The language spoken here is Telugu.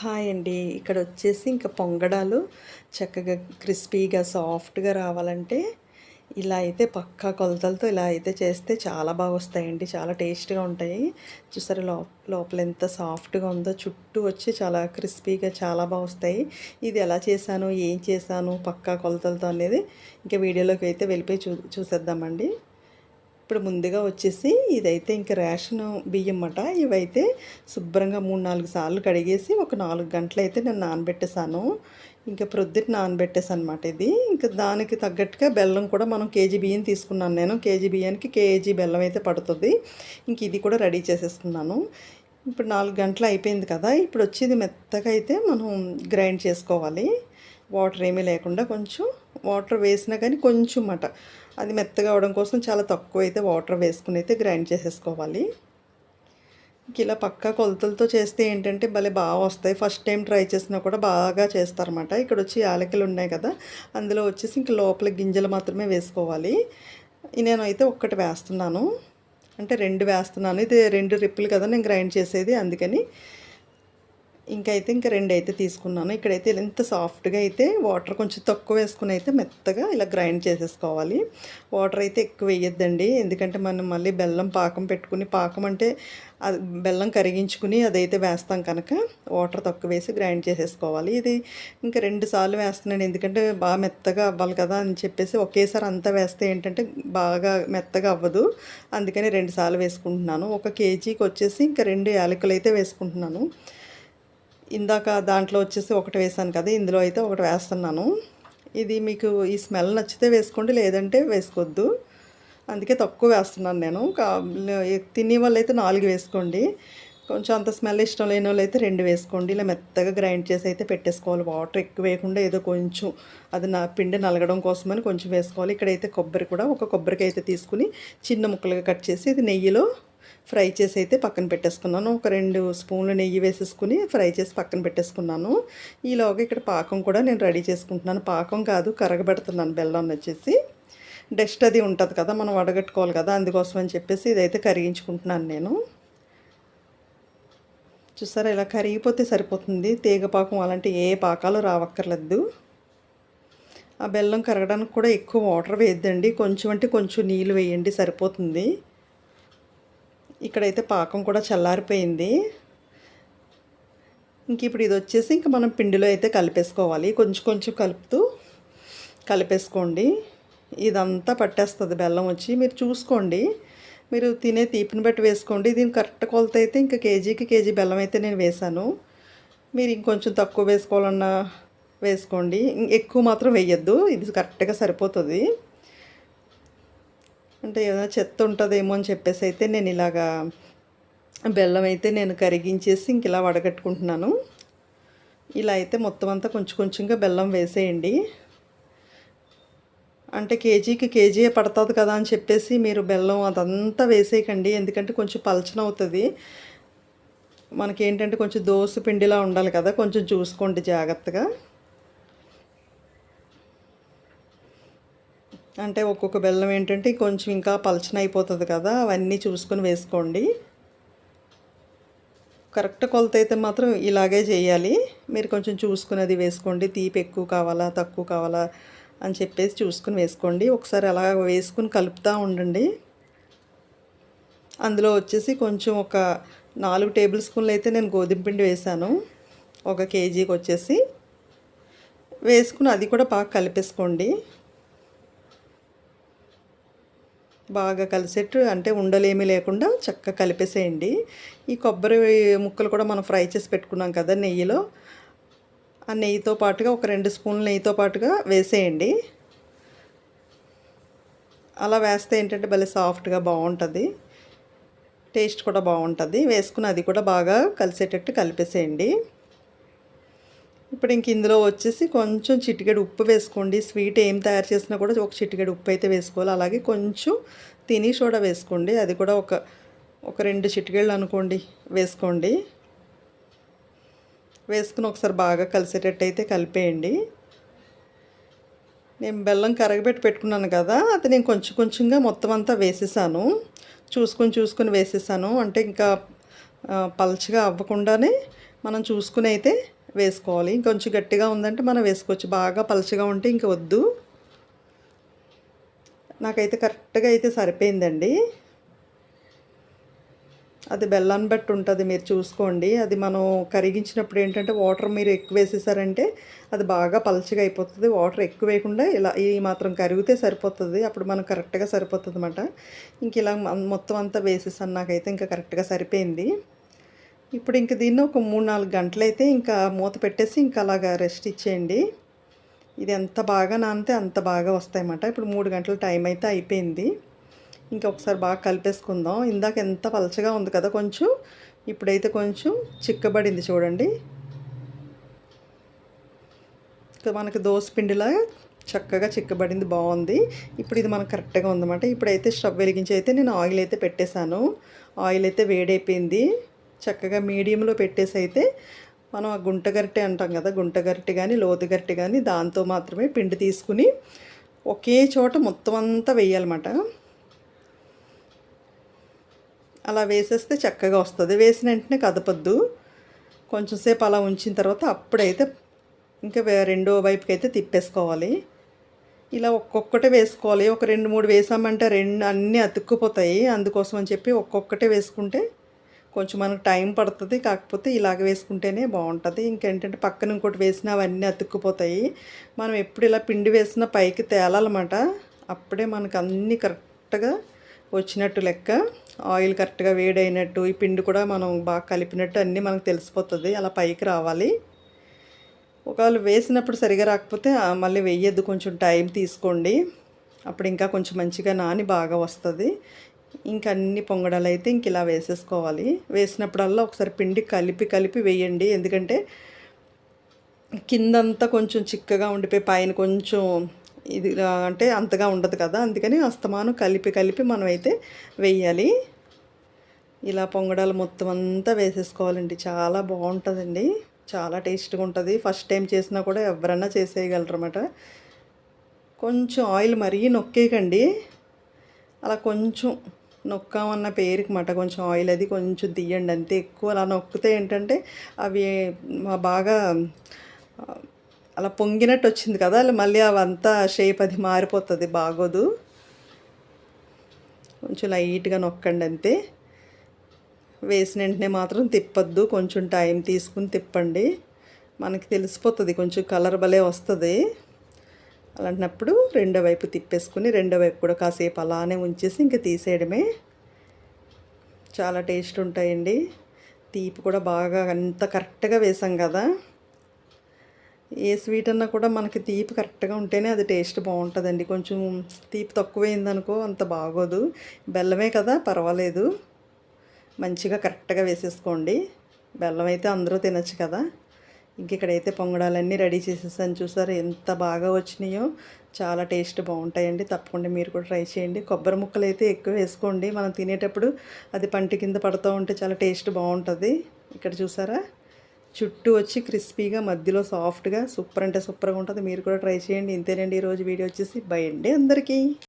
హాయ్ అండి. ఇక్కడ వచ్చేసి ఇంకా పొంగడాలు చక్కగా క్రిస్పీగా సాఫ్ట్గా రావాలంటే ఇలా అయితే పక్కా కొలతలతో ఇలా అయితే చేస్తే చాలా బాగా వస్తాయండి. చాలా టేస్ట్గా ఉంటాయి. చూసారా లో లోపల ఎంత సాఫ్ట్గా ఉందో చుట్టూ వచ్చి చాలా క్రిస్పీగా చాలా బాగా వస్తాయి. ఇది ఎలా చేశాను ఏం చేశాను పక్కా కొలతలతో అనేది ఇంకా వీడియోలోకి అయితే వెళ్ళిపోయి చూ చూసేద్దామండి. ఇప్పుడు ముందుగా వచ్చేసి ఇదైతే ఇంకా రేషన్ బియ్యం అన్నమాట ఇవైతే శుభ్రంగా మూడు నాలుగు సార్లు కడిగేసి ఒక నాలుగు గంటలు అయితే నేను నానబెట్టేశాను. ఇంకా ప్రొద్దున నానబెట్టేసాను అనమాట ఇది. ఇంకా దానికి తగ్గట్టుగా బెల్లం కూడా మనం కేజీ బియ్యం తీసుకున్నాను నేను. కేజీ బియ్యానికి కేజీ బెల్లం అయితే పడుతుంది. ఇంక ఇది కూడా రెడీ చేసేసుకున్నాను. ఇప్పుడు నాలుగు గంటలు అయిపోయింది కదా. ఇప్పుడు వచ్చేది మెత్తగా అయితే మనం గ్రైండ్ చేసుకోవాలి. వాటర్ ఏమీ లేకుండా కొంచెం వాటర్ వేసినా కానీ కొంచెం మాట అది మెత్తగా అవడం కోసం చాలా తక్కువ అయితే వాటర్ వేసుకుని అయితే గ్రైండ్ చేసేసుకోవాలి. ఇలా పక్కా కొలతలతో చేస్తే ఏంటంటే భలే బాగా వస్తాయి. ఫస్ట్ టైం ట్రై చేసినా కూడా బాగా చేస్తారన్నమాట. ఇక్కడ వచ్చి యాలకులు ఉన్నాయి కదా అందులో వచ్చేసి ఇంక లోపల గింజలు మాత్రమే వేసుకోవాలి. నేనైతే ఒక్కటి వేస్తున్నాను. అంటే రెండు వేస్తున్నాను. ఇది రెండు రిప్పులు కదా నేను గ్రైండ్ చేసేది అందుకని ఇంకైతే ఇంకా రెండు అయితే తీసుకున్నాను. ఇక్కడైతే ఎంత సాఫ్ట్గా అయితే వాటర్ కొంచెం తక్కువ వేసుకుని అయితే మెత్తగా ఇలా గ్రైండ్ చేసేసుకోవాలి. వాటర్ అయితే ఎక్కువ వేయొద్దండి. ఎందుకంటే మనం మళ్ళీ బెల్లం పాకం పెట్టుకుని పాకం అంటే అది బెల్లం కరిగించుకుని అదైతే వేస్తాం కనుక వాటర్ తక్కువ వేసి గ్రైండ్ చేసేసుకోవాలి. ఇది ఇంకా రెండు సార్లు వేస్తున్నాను. ఎందుకంటే బాగా మెత్తగా అవ్వాలి కదా అని చెప్పేసి ఒకేసారి అంతా వేస్తే ఏంటంటే బాగా మెత్తగా అవ్వదు. అందుకని రెండు సార్లు వేసుకుంటున్నాను. ఒక కేజీకి వచ్చేసి ఇంకా రెండు యాలకులు అయితే వేసుకుంటున్నాను. ఇందాక దాంట్లో వచ్చేసి ఒకటి వేసాను కదా ఇందులో అయితే ఒకటి వేస్తున్నాను. ఇది మీకు ఈ స్మెల్ నచ్చితే వేసుకోండి లేదంటే వేసుకోవద్దు అందుకే తక్కువ వేస్తున్నాను నేను. తినే వాళ్ళు అయితే నాలుగు వేసుకోండి. కొంచెం అంత స్మెల్ ఇష్టం లేని వాళ్ళు అయితే రెండు వేసుకోండి. ఇలా మెత్తగా గ్రైండ్ చేసి అయితే పెట్టేసుకోవాలి. వాటర్ ఎక్కువ వేయకుండా ఏదో కొంచెం అది నా పిండి నలగడం కోసమని కొంచెం వేసుకోవాలి. ఇక్కడైతే కొబ్బరి కూడా ఒక కొబ్బరికి అయితే తీసుకుని చిన్న ముక్కలుగా కట్ చేసి ఇది నెయ్యిలో ఫ్రై చేసి అయితే పక్కన పెట్టేసుకున్నాను. ఒక రెండు స్పూన్లు నెయ్యి వేసేసుకుని ఫ్రై చేసి పక్కన పెట్టేసుకున్నాను. ఈలోగా ఇక్కడ పాకం కూడా నేను రెడీ చేసుకుంటున్నాను. పాకం కాదు కరగబెడుతున్నాను. బెల్లం వచ్చేసి. డస్ట్ అది ఉంటుంది కదా మనం వడగట్టుకోవాలి కదా అందుకోసం అని చెప్పేసి ఇదైతే కరిగించుకుంటున్నాను నేను. చూసారా ఇలా కరిగిపోతే సరిపోతుంది. తీగ పాకం అలాంటి ఏ పాకాలు రావక్కర్లేదు. ఆ బెల్లం కరగడానికి కూడా ఎక్కువ వాటర్ వేయద్దండి. కొంచెం అంటే కొంచెం నీళ్ళు వేయండి సరిపోతుంది. ఇక్కడైతే పాకం కూడా చల్లారిపోయింది. ఇంక ఇప్పుడు ఇది వచ్చేసి ఇంక మనం పిండిలో అయితే కలిపేసుకోవాలి. కొంచెం కొంచెం కలుపుతూ కలిపేసుకోండి. ఇదంతా పట్టేస్తుంది బెల్లం వచ్చి. మీరు చూసుకోండి. మీరు తినే తీపిని బట్టి వేసుకోండి. దీని కరెక్ట్ కొలత అయితే ఇంకా కేజీకి కేజీ బెల్లం అయితే నేను వేశాను. మీరు ఇంకొంచెం తక్కువ వేసుకోవాలన్నా వేసుకోండి. ఎక్కువ మాత్రం వేయద్దు. ఇది కరెక్ట్గా సరిపోతుంది. అంటే ఏదైనా చెత్త ఉంటుందేమో అని చెప్పేసి అయితే నేను ఇలాగా బెల్లం అయితే నేను కరిగించేసి ఇంక ఇలా వడగట్టుకుంటున్నాను. ఇలా అయితే మొత్తం అంతా కొంచెం కొంచెంగా బెల్లం వేసేయండి. అంటే కేజీకి కేజీ పడుతుంది కదా అని చెప్పేసి మీరు బెల్లం అదంతా వేసేయకండి. ఎందుకంటే కొంచెం పలచన అవుతుంది మనకేంటంటే కొంచెం దోశ పిండిలా ఉండాలి కదా కొంచెం చూసుకోండి జాగ్రత్తగా. అంటే ఒక్కొక్క బెల్లం ఏంటంటే కొంచెం ఇంకా పలచన అయిపోతుంది కదా అవన్నీ చూసుకొని వేసుకోండి. కరెక్ట్ కొలత అయితే మాత్రం ఇలాగే చేయాలి. మీరు కొంచెం చూసుకుని అది వేసుకోండి. తీపి ఎక్కువ కావాలా తక్కువ కావాలా అని చెప్పేసి చూసుకుని వేసుకోండి. ఒకసారి అలా వేసుకుని కలుపుతూ ఉండండి. అందులో వచ్చేసి కొంచెం ఒక నాలుగు టేబుల్ స్పూన్లు అయితే నేను గోధుమ పిండి వేసాను ఒక కేజీకి వచ్చేసి వేసుకుని అది కూడా బాగా కలిపేసుకోండి. బాగా కలిసేట్టు అంటే ఉండలేమి లేకుండా చక్కగా కలిపేసేయండి. ఈ కొబ్బరి ముక్కలు కూడా మనం ఫ్రై చేసి పెట్టుకున్నాం కదా నెయ్యిలో. ఆ నెయ్యితో పాటుగా ఒక రెండు స్పూన్లు నెయ్యితో పాటుగా వేసేయండి. అలా వేస్తే ఏంటంటే భలే సాఫ్ట్గా బాగుంటుంది. టేస్ట్ కూడా బాగుంటుంది. వేసుకుని అది కూడా బాగా కలిసేటట్టు కలిపేసేయండి. ఇప్పుడు ఇంక ఇందులో వచ్చేసి కొంచెం చిటికెడు ఉప్పు వేసుకోండి. స్వీట్ ఏం తయారు చేసినా కూడా ఒక చిటికెడు ఉప్పు అయితే వేసుకోవాలి. అలాగే కొంచెం తిని సోడా వేసుకోండి. అది కూడా ఒక ఒక రెండు చిటికెళ్ళు అనుకోండి వేసుకోండి. వేసుకుని ఒకసారి బాగా కలిసేటట్టు అయితే కలిపేయండి. నేను బెల్లం కరగబెట్టి పెట్టుకున్నాను కదా అది నేను కొంచెం కొంచెంగా మొత్తం అంతా వేసేసాను. చూసుకొని చూసుకొని వేసేసాను. అంటే ఇంకా పలచగా అవ్వకుండానే మనం చూసుకుని అయితే వేసుకోవాలి. ఇంకొంచెం గట్టిగా ఉందంటే మనం వేసుకోవచ్చు. బాగా పలుచగా ఉంటే ఇంక వద్దు. నాకైతే కరెక్ట్గా అయితే సరిపోయిందండి. అది బెల్లాన్ని బట్టి ఉంటుంది మీరు చూసుకోండి. అది మనం కరిగించినప్పుడు ఏంటంటే వాటర్ మీరు ఎక్కువ వేసేసారంటే అది బాగా పలచగా అయిపోతుంది. వాటర్ ఎక్కువ వేయకుండా ఇలా ఈ మాత్రం కరిగితే సరిపోతుంది. అప్పుడు మనం కరెక్ట్గా సరిపోతుంది అనమాట ఇంక ఇలా మొత్తం అంతా వేసేసాను. నాకైతే ఇంకా కరెక్ట్గా సరిపోయింది. ఇప్పుడు ఇంక దీన్ని ఒక మూడు నాలుగు గంటలైతే ఇంకా మూత పెట్టేసి ఇంకా అలాగా రెస్ట్ ఇచ్చేయండి. ఇది ఎంత బాగా నానితే అంత బాగా వస్తాయన్నమాట. ఇప్పుడు మూడు గంటల టైం అయితే అయిపోయింది. ఇంకా ఒకసారి బాగా కలిపేసుకుందాం. ఇందాక ఎంత పలచగా ఉంది కదా కొంచెం ఇప్పుడైతే కొంచెం చిక్కబడింది చూడండి. మనకి మనకి పిండిలా చక్కగా చిక్కబడింది బాగుంది. ఇప్పుడు ఇది మనకు కరెక్ట్గా ఉందన్నమాట. ఇప్పుడైతే స్టవ్ వెలిగించి అయితే నేను ఆయిల్ అయితే పెట్టేశాను. ఆయిల్ అయితే వేడైపోయింది. చక్కగా మీడియంలో పెట్టేసి అయితే మనం ఆ గుంటగరిటె అంటాం కదా గుంటగరిటె కానీ లోతుగరిటె కానీ దాంతో మాత్రమే పిండి తీసుకుని ఒకే చోట మొత్తం అంతా వేయాలన్నమాట. అలా వేసేస్తే చక్కగా వస్తుంది. వేసిన వెంటనే కదపద్దు. కొంచెంసేపు అలా ఉంచిన తర్వాత అప్పుడైతే ఇంకా రెండో వైపుకి అయితే తిప్పేసుకోవాలి. ఇలా ఒక్కొక్కటే వేసుకోవాలి. ఒక రెండు మూడు వేసామంటే రెండు అన్నీ అతుక్కుపోతాయి. అందుకోసం అని చెప్పి ఒక్కొక్కటే వేసుకుంటే కొంచెం మనకు టైం పడుతుంది కాకపోతే ఇలాగ వేసుకుంటేనే బాగుంటుంది. ఇంకేంటంటే పక్కన ఇంకోటి వేసినా అవన్నీ అతుక్కుపోతాయి. మనం ఎప్పుడు ఇలా పిండి వేసినా పైకి తేలాలన్నమాట. అప్పుడే మనకు అన్నీ కరెక్ట్గా వచ్చినట్టు లెక్క. ఆయిల్ కరెక్ట్గా వేడైనట్టు ఈ పిండి కూడా మనం బాగా కలిపినట్టు అన్నీ మనకు తెలిసిపోతుంది. అలా పైకి రావాలి. ఒకవేళ వేసినప్పుడు సరిగా రాకపోతే మళ్ళీ వేయద్దు. కొంచెం టైం తీసుకోండి. అప్పుడు ఇంకా కొంచెం మంచిగా నాని బాగా వస్తుంది. ఇంకా అన్ని పొంగడాలు అయితే ఇంక ఇలా వేసేసుకోవాలి. వేసినప్పుడల్లా ఒకసారి పిండి కలిపి కలిపి వేయండి. ఎందుకంటే కిందంతా కొంచెం చిక్కగా ఉండిపోయి పైన కొంచెం ఇది అంటే అంతగా ఉండదు కదా. అందుకని అస్తమానం కలిపి కలిపి మనం అయితే వేయాలి. ఇలా పొంగడాలు మొత్తం అంతా వేసేసుకోవాలండి. చాలా బాగుంటుందండి. చాలా టేస్ట్గా ఉంటుంది. ఫస్ట్ టైం చేసినా కూడా ఎవరన్నా చేసేయగలరు కొంచెం ఆయిల్ మరీ నొక్కేయకండి. అలా కొంచెం నొక్కామన్న పేరుకి మాట. కొంచెం ఆయిల్ అది కొంచెం తీయండి అంతే. ఎక్కువ అలా నొక్కితే ఏంటంటే అవి బాగా అలా పొంగినట్టు వచ్చింది కదా అలా మళ్ళీ అవంతా షేప్ అది మారిపోతుంది బాగోదు. కొంచెం లైట్గా నొక్కండి అంతే. వేసిన వెంటనే మాత్రం తిప్పద్దు. కొంచెం టైం తీసుకుని తిప్పండి. మనకి తెలిసిపోతుంది కొంచెం కలర్ భలే వస్తుంది. అలాంటినప్పుడు రెండో వైపు తిప్పేసుకుని రెండో వైపు కూడా కాసేపు అలానే ఉంచేసి ఇంకా తీసేయడమే. చాలా టేస్ట్ ఉంటాయండి. తీపి కూడా బాగా అంత కరెక్ట్గా వేసాం కదా. ఏ స్వీట్ అన్నా కూడా మనకి తీపి కరెక్ట్గా ఉంటేనే అది టేస్ట్ బాగుంటుందండి. కొంచెం తీపి తక్కువైందనుకో అంత బాగోదు. బెల్లమే కదా పర్వాలేదు. మంచిగా కరెక్ట్గా వేసేసుకోండి. బెల్లం అయితే అందరూ తినచ్చు కదా. ఇంక ఇక్కడైతే పొంగడాలన్నీ రెడీ చేసేసాను. చూసారు ఎంత బాగా వచ్చినాయో. చాలా టేస్ట్ బాగుంటాయండి. తప్పకుండా మీరు కూడా ట్రై చేయండి. కొబ్బరి ముక్కలు అయితే ఎక్కువ వేసుకోండి. మనం తినేటప్పుడు అది పంటి కింద పడుతూ ఉంటే చాలా టేస్ట్ బాగుంటుంది. ఇక్కడ చూసారా? చుట్టూ వచ్చి క్రిస్పీగా మధ్యలో సాఫ్ట్గా సూపర్ అంటే సూపర్గా ఉంటుంది. మీరు కూడా ట్రై చేయండి. ఇంతేనండి. ఈరోజు వీడియో వచ్చేసి. బై అండి అందరికీ.